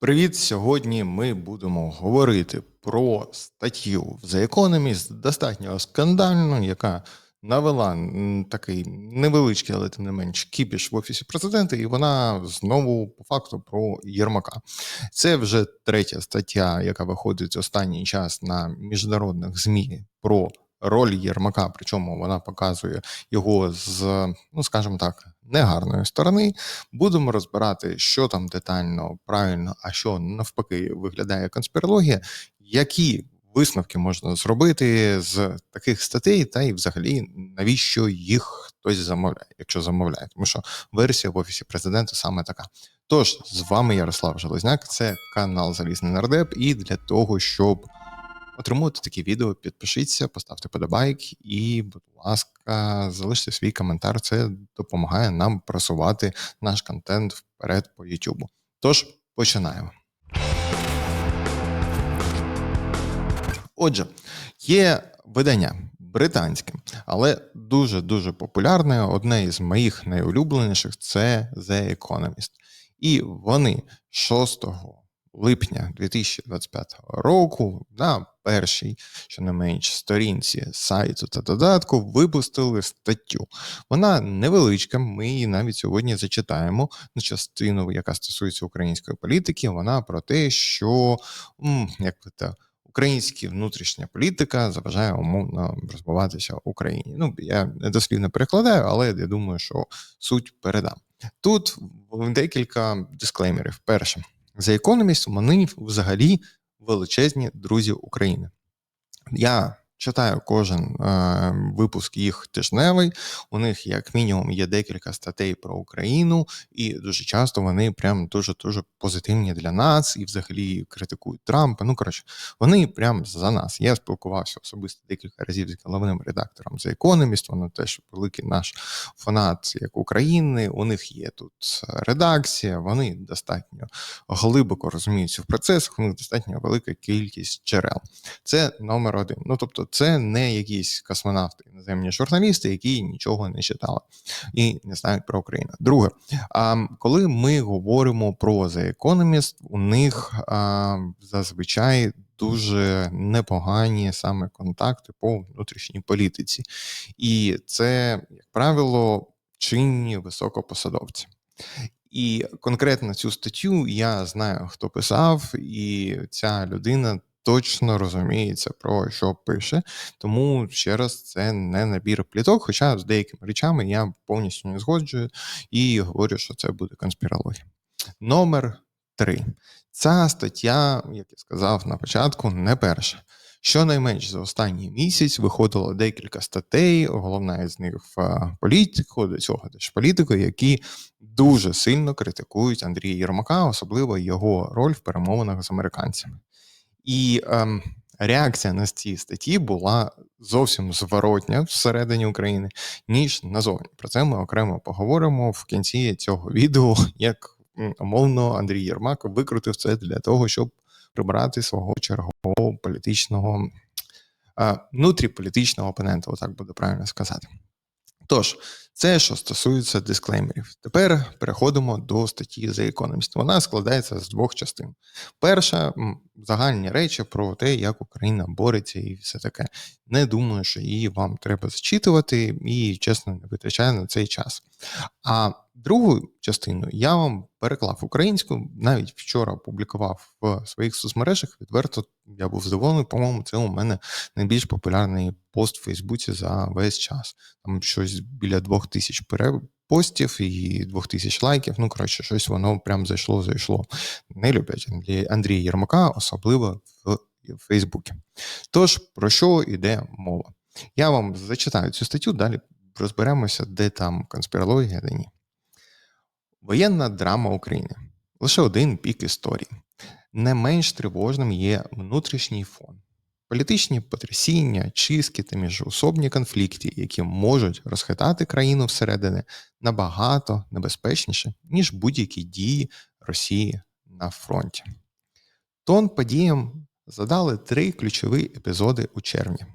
Привіт! Сьогодні ми будемо говорити про статтю в The Economist, достатньо скандальну, яка навела такий невеличкий, але тим не менш кіпіш в офісі президента, і вона знову по факту про Єрмака. Це вже третя стаття, яка виходить останній час на міжнародних ЗМІ про роль Єрмака. Причому вона показує його з, ну скажімо так, негарної сторони. Будемо розбирати, що там детально, правильно, а що навпаки виглядає конспірологія, які висновки можна зробити з таких статей, та й взагалі навіщо їх хтось замовляє, якщо замовляє, тому що версія в офісі президента саме така. Тож з вами Ярослав Железняк, це канал Залізний Нардеп, і для того, щоб отримувати такі відео, підпишіться, поставте подобайк і, будь ласка, залиште свій коментар. Це допомагає нам просувати наш контент вперед по YouTube. Тож починаємо. Отже, є видання британське, але дуже дуже популярне. Одне із моїх найулюбленіших це The Economist. І вони 6 липня 2025 року на першій, менш, сторінці сайту та додатку випустили статтю. Вона невеличка. Ми її навіть сьогодні зачитаємо на частину, яка стосується української політики. Вона про те, що як би то, Українська внутрішня політика заважає умовно розвиватися в Україні. Ну я дослівно перекладаю, але я думаю, що суть передам. Тут декілька дисклеймерів. Перше, The Economist, вони взагалі величезні друзі України. Я читаю кожен е, випуск їх тижневий. У них, як мінімум, є декілька статей про Україну, і дуже часто вони прям дуже дуже позитивні для нас і взагалі критикують Трампа. Ну коротше, вони прям за нас. Я спілкувався особисто декілька разів з головним редактором The Economist, Вони теж великий наш фанат як України. У них є тут редакція. Вони достатньо глибоко розуміються в процесах. У них достатньо велика кількість джерел. Це номер один. Ну тобто це не якісь космонавти, іноземні журналісти, які нічого не читали і не знають про Україну. Друге, коли ми говоримо про The Economist, у них зазвичай дуже непогані саме контакти по внутрішній політиці, і це, як правило, чинні високопосадовці. І конкретно цю статтю я знаю, хто писав, і ця людина точно розуміється про що пише. Тому ще раз це не набір пліток. Хоча з деякими речами я повністю не згоджую і говорю, що це буде конспірологія. Номер три. Ця стаття, як я сказав на початку, не перша. Щонайменш за останній місяць виходило декілька статей, головна із них в політику, до цього політику, які дуже сильно критикують Андрія Єрмака, особливо його роль в перемовинах з американцями. І ем, реакція на ці статті була зовсім зворотня всередині України, ніж назовні. Про це ми окремо поговоримо в кінці цього відео, як умовно Андрій Єрмак викрутив це для того, щоб прибрати свого чергового політичного внутріполітичного опонента, отак буде правильно сказати. Тож, це що стосується дисклеймерів. Тепер переходимо до статті The Economist. Вона складається з двох частин. Перша загальні речі про те, як Україна бореться і все таке. Не думаю, що її вам треба зачитувати, і чесно не витрачаю на цей час. А другу частину я вам переклав українську, навіть вчора опублікував в своїх соцмережах. Відверто я був здивований. По-моєму, це у мене найбільш популярний пост в Фейсбуці за весь час. Там щось біля двох тисяч перепостів і двох тисяч лайків. Ну, коротше, щось воно прям зайшло, зайшло. Не люблять Андрія Єрмака, особливо в Фейсбуці. Тож, про що йде мова? Я вам зачитаю цю статтю, далі розберемося, де там конспірологія, де ні. Воєнна драма України лише один пік історії. Не менш тривожним є внутрішній фон, політичні потрясіння, чистки та міжособні конфлікти, які можуть розхитати країну всередини набагато небезпечніше, ніж будь-які дії Росії на фронті. Тон подіям задали три ключові епізоди у червні.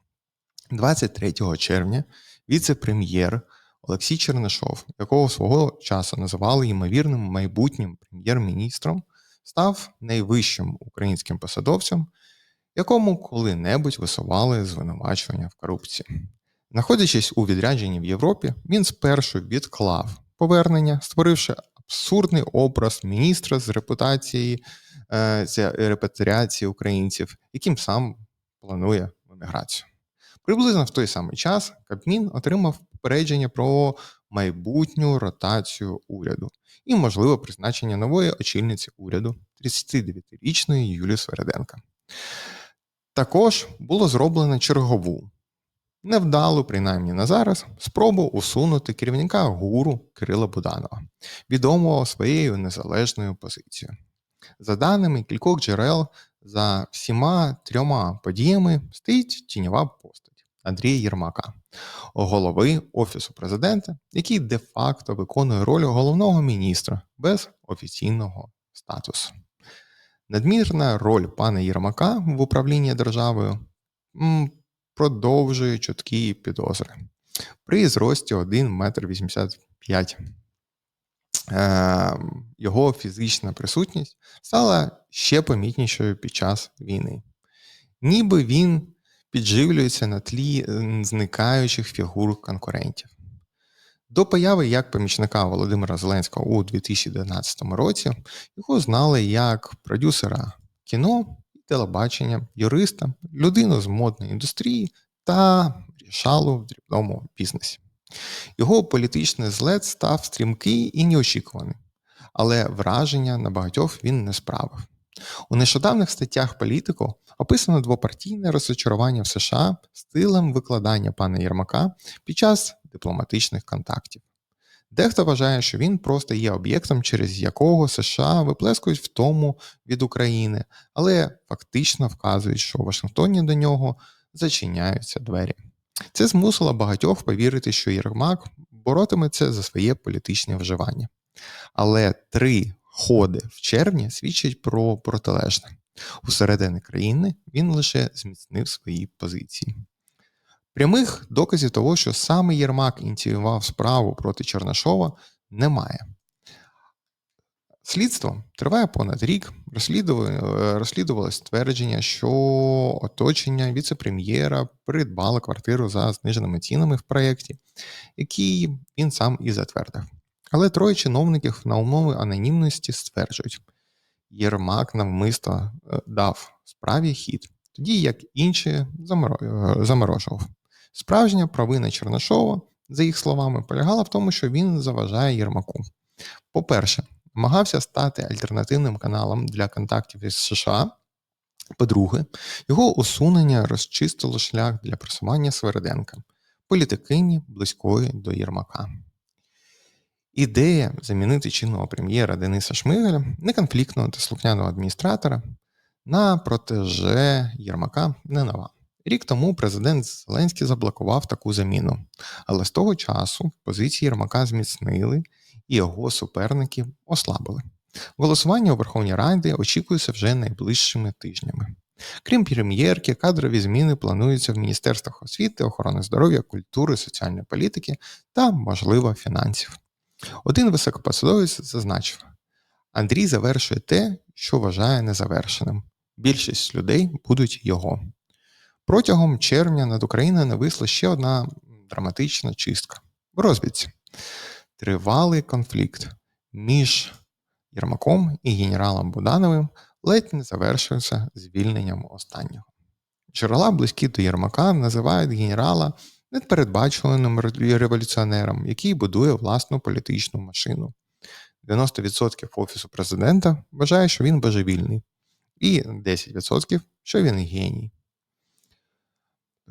23 червня віце-прем'єр Олексій Чернишов, якого свого часу називали ймовірним майбутнім прем'єр-міністром, став найвищим українським посадовцем, якому коли-небудь висували звинувачення в корупції. Знаходячись у відрядженні в Європі, він спершу відклав повернення, створивши абсурдний образ міністра з репутації е, з репатріації українців, яким сам планує еміграцію. Приблизно в той самий час Кабмін отримав попередження про майбутню ротацію уряду і можливе призначення нової очільниці уряду 39-річної Юлії Свереденка. Також було зроблено чергову, невдалу, принаймні на зараз, спробу усунути керівника гуру Кирила Буданова, відомого своєю незалежною позицією. За даними кількох джерел, за всіма трьома подіями стоїть тіньова постать Андрія Єрмака, голови Офісу президента, який де-факто виконує роль головного міністра без офіційного статусу. Надмірна роль пана Єрмака в управлінні державою продовжує чуткі підозри. При зрості 1 метр 85 е, його фізична присутність стала ще помітнішою під час війни. Ніби він підживлюється на тлі зникаючих фігур конкурентів. До появи як помічника Володимира Зеленського у 2011 році його знали як продюсера кіно телебачення, юриста, людину з модної індустрії та рішалу в дрібному бізнесі. Його політичний злет став стрімкий і неочікуваний, але враження на багатьох він не справив. У нещодавних статтях політику описано двопартійне розчарування в США стилем викладання пана Єрмака під час дипломатичних контактів. Дехто вважає, що він просто є об'єктом, через якого США виплескують втому від України, але фактично вказують, що у Вашингтоні до нього зачиняються двері. Це змусило багатьох повірити, що Єрмак боротиметься за своє політичне вживання. Але три ходи в червні свідчать про протилежне. Усередині країни він лише зміцнив свої позиції. Прямих доказів того, що саме Єрмак ініціював справу проти Чернашова, немає. Слідство триває понад рік. Розслідувалось твердження, що оточення віце-прем'єра придбало квартиру за зниженими цінами в проєкті, який він сам і затвердив. Але троє чиновників на умови анонімності стверджують, Єрмак навмисно е, дав справі хід, тоді як інші е, заморожував. Справжня провина Чернашова, за їх словами, полягала в тому, що він заважає Єрмаку. По-перше, намагався стати альтернативним каналом для контактів із США. По-друге, його усунення розчистило шлях для просування Свериденка, політикині близької до Єрмака. Ідея замінити чинного прем'єра Дениса Шмигаля, неконфліктного та слухняного адміністратора, на протеже Єрмака не нова. Рік тому президент Зеленський заблокував таку заміну, але з того часу позиції Єрмака зміцнили і його суперники ослабили. Голосування у Верховній Раді очікується вже найближчими тижнями. Крім прем'єрки, кадрові зміни плануються в міністерствах освіти, охорони здоров'я, культури, соціальної політики та, можливо, фінансів. Один високопосадовець зазначив: Андрій завершує те, що вважає незавершеним. Більшість людей будуть його. Протягом червня над Україною нависла ще одна драматична чистка в розвідці. Тривалий конфлікт між Єрмаком і генералом Будановим ледь не завершився звільненням останнього. Джерела, близькі до Єрмака, називають генерала непередбачуваним революціонером, який будує власну політичну машину. 90% офісу президента вважає, що він божевільний, і 10%, що він геній.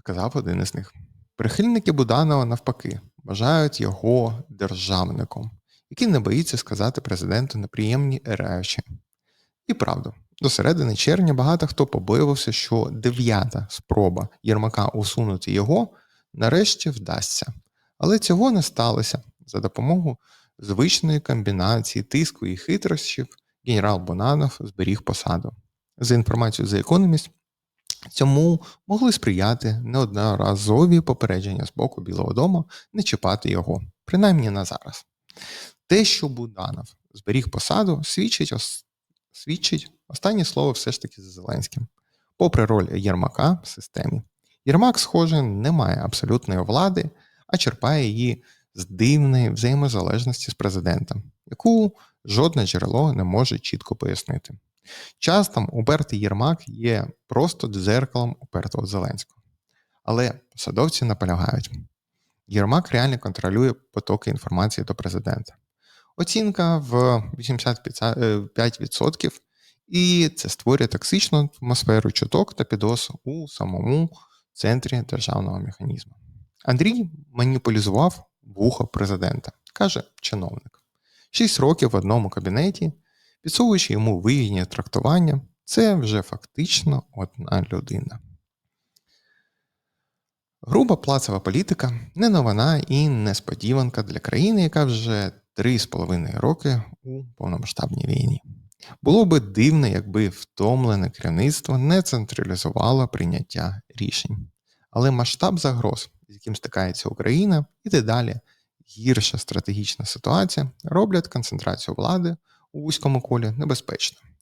Казав один із них. Прихильники Буданова, навпаки, вважають його державником, який не боїться сказати президенту неприємні речі. І правду, до середини червня багато хто побоювався, що дев'ята спроба Єрмака усунути його нарешті вдасться. Але цього не сталося за допомогою звичної комбінації тиску і хитрощів генерал Бонанов зберіг посаду. За інформацією The Economist, цьому могли сприяти неодноразові попередження з боку Білого Дому не чіпати його, принаймні на зараз. Те, що Буданов зберіг посаду, свідчить ос- свідчить, останнє слово все ж таки за Зеленським. Попри роль Єрмака в системі, Єрмак, схоже, не має абсолютної влади, а черпає її з дивної взаємозалежності з президентом, яку жодне джерело не може чітко пояснити. Часто упертий Єрмак є просто дзеркалом упертого Зеленського. Але посадовці наполягають: Єрмак реально контролює потоки інформації до президента. Оцінка в 85%, і це створює токсичну атмосферу чуток та підос у самому центрі державного механізму. Андрій маніпулізував вухо президента, каже чиновник. Шість років в одному кабінеті, підсовуючи йому вигідні трактування, це вже фактично одна людина. Груба плацова політика не новина і несподіванка для країни, яка вже три з половиною роки у повномасштабній війні. Було би дивно, якби втомлене керівництво не централізувало прийняття рішень. Але масштаб загроз, з яким стикається Україна, і дедалі гірша стратегічна ситуація роблять концентрацію влади у вузькому колі небезпечною.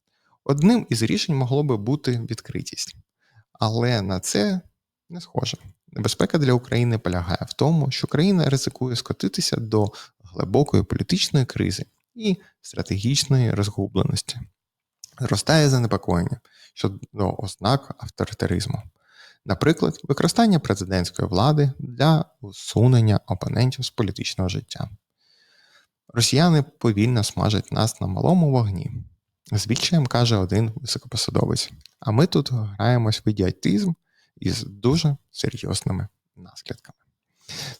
Одним із рішень могло би бути відкритість, але на це не схоже. Небезпека для України полягає в тому, що країна ризикує скотитися до глибокої політичної кризи і стратегічної розгубленості. Зростає занепокоєння щодо ознак авторитаризму. Наприклад, використання президентської влади для усунення опонентів з політичного життя. Росіяни повільно смажать нас на малому вогні. З відчаєм каже один високопосадовець. А ми тут граємось в ідіотизм із дуже серйозними наслідками.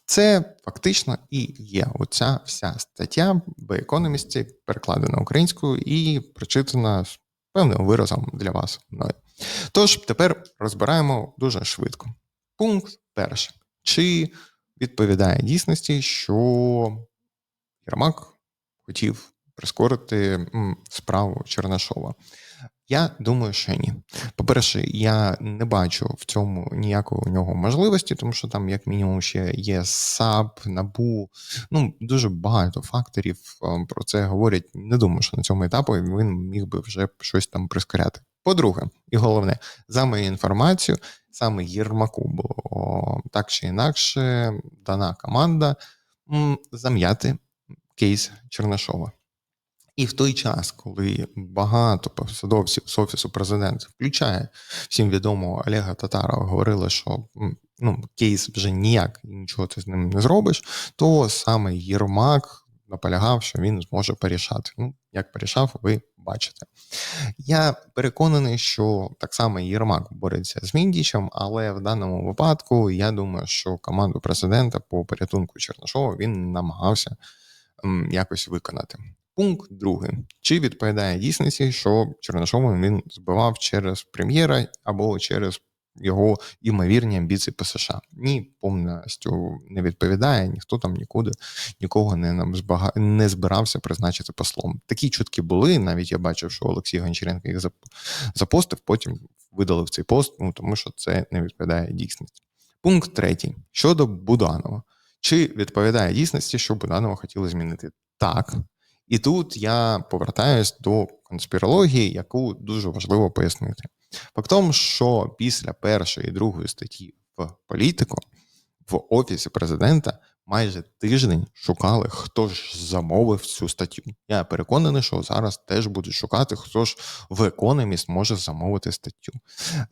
Це фактично і є оця вся стаття в економісті, перекладена українською і прочитана певним виразом для вас мною. Тож тепер розбираємо дуже швидко. Пункт перший. Чи відповідає дійсності, що Єрмак хотів прискорити справу Чернашова? Я думаю, що ні. По-перше, я не бачу в цьому ніякої у нього можливості, тому що там, як мінімум, ще є САП, НАБУ. Ну дуже багато факторів про це говорять. Не думаю, що на цьому етапі він міг би вже щось там прискоряти. По-друге, і головне, за мою інформацію, саме Єрмаку було так чи інакше дана команда зам'яти кейс Чернашова. І в той час, коли багато посадовців з офісу президента, включає всім відомого Олега Татарова, говорили, що ну, кейс вже ніяк нічого ти з ним не зробиш, то саме Єрмак наполягав, що він зможе порішати. Ну, як порішав, ви бачите. Я переконаний, що так само Єрмак бореться з Міндічем, але в даному випадку я думаю, що команду президента по порятунку Чернашова він намагався якось виконати. Пункт другий. Чи відповідає дійсності, що Чернишова він збивав через прем'єра або через його імовірні амбіції по США? Ні, повністю не відповідає, ніхто там нікуди нікого не не збирався призначити послом. Такі чутки були. Навіть я бачив, що Олексій Гончаренко їх запостив, потім видалив цей пост, ну тому що це не відповідає дійсності. Пункт третій щодо Буданова. Чи відповідає дійсності, що Буданова хотіли змінити? Так. І тут я повертаюсь до конспірології, яку дуже важливо пояснити. Фактом, що після першої і другої статті в політику в офісі президента майже тиждень шукали, хто ж замовив цю статтю. Я переконаний, що зараз теж будуть шукати, хто ж в економіст може замовити статтю.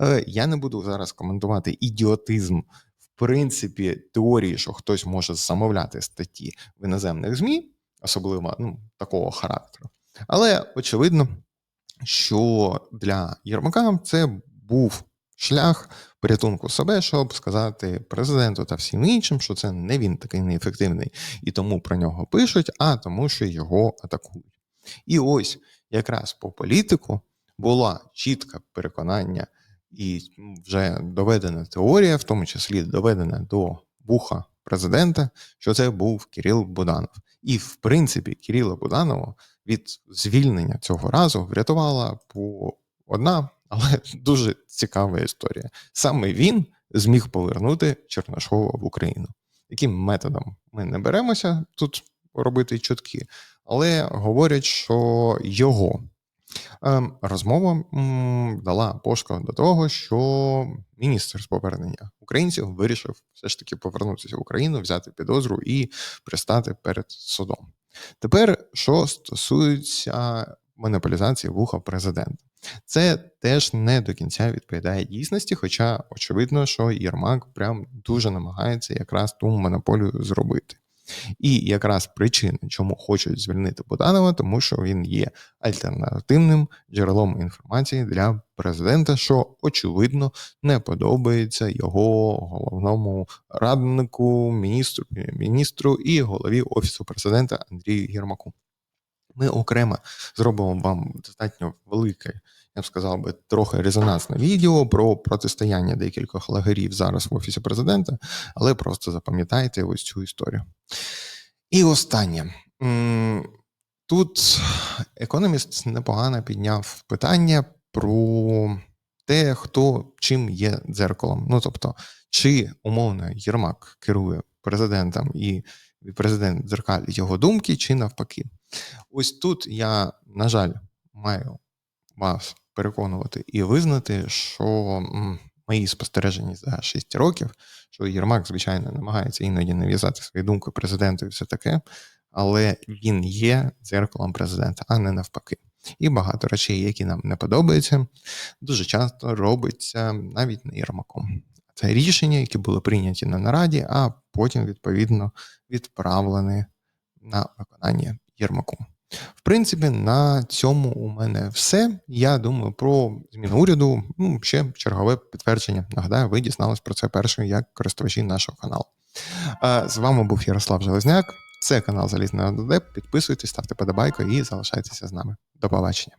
Е, я не буду зараз коментувати ідіотизм. В принципі, теорії, що хтось може замовляти статті в іноземних ЗМІ, особливо ну, такого характеру. Але очевидно, що для Єрмака це був шлях порятунку себе, щоб сказати президенту та всім іншим, що це не він такий неефективний, і тому про нього пишуть, а тому, що його атакують. І ось якраз по політику була чітке переконання і вже доведена теорія, в тому числі доведена до вуха президента, що це був Кирил Буданов. І, в принципі, Кирила Буданова від звільнення цього разу врятувала по одна, але дуже цікава історія. Саме він зміг повернути Чернашова в Україну. Яким методом ми не беремося тут робити чутки, але говорять, що його Розмова дала поштовх до того, що міністр з повернення українців вирішив все ж таки повернутися в Україну, взяти підозру і пристати перед судом. Тепер, що стосується монополізації вуха президента, це теж не до кінця відповідає дійсності, хоча очевидно, що Єрмак прям дуже намагається якраз ту монополію зробити. І якраз причина, чому хочуть звільнити Буданова, тому що він є альтернативним джерелом інформації для президента, що очевидно не подобається його головному раднику, міністру, міністру і голові офісу президента Андрію Єрмаку. Ми окремо зробимо вам достатньо велике, я б сказав би, трохи резонансне відео про протистояння декількох лагерів зараз в офісі президента, але просто запам'ятайте ось цю історію. І останнє. Тут економіст непогано підняв питання про те, хто чим є дзеркалом. Ну тобто, чи умовно Єрмак керує президентом і президент дзеркалить його думки, чи навпаки. Ось тут я, на жаль, маю вас переконувати і визнати, що мої спостереження за 6 років, що Єрмак, звичайно, намагається іноді нав'язати свої думки президенту і все таке, але він є дзеркалом президента, а не навпаки. І багато речей, які нам не подобаються, дуже часто робиться навіть не Єрмаком. Це рішення, які були прийняті на нараді, а потім, відповідно, відправлені на виконання Єрмаку. В принципі, на цьому у мене все. Я думаю про зміну уряду. Ну, ще чергове підтвердження. Нагадаю, ви дізнались про це першим як користувачі нашого каналу. З вами був Ярослав Железняк. Це канал Залізний ОДД. Підписуйтесь, ставте подобайку і залишайтеся з нами. До побачення.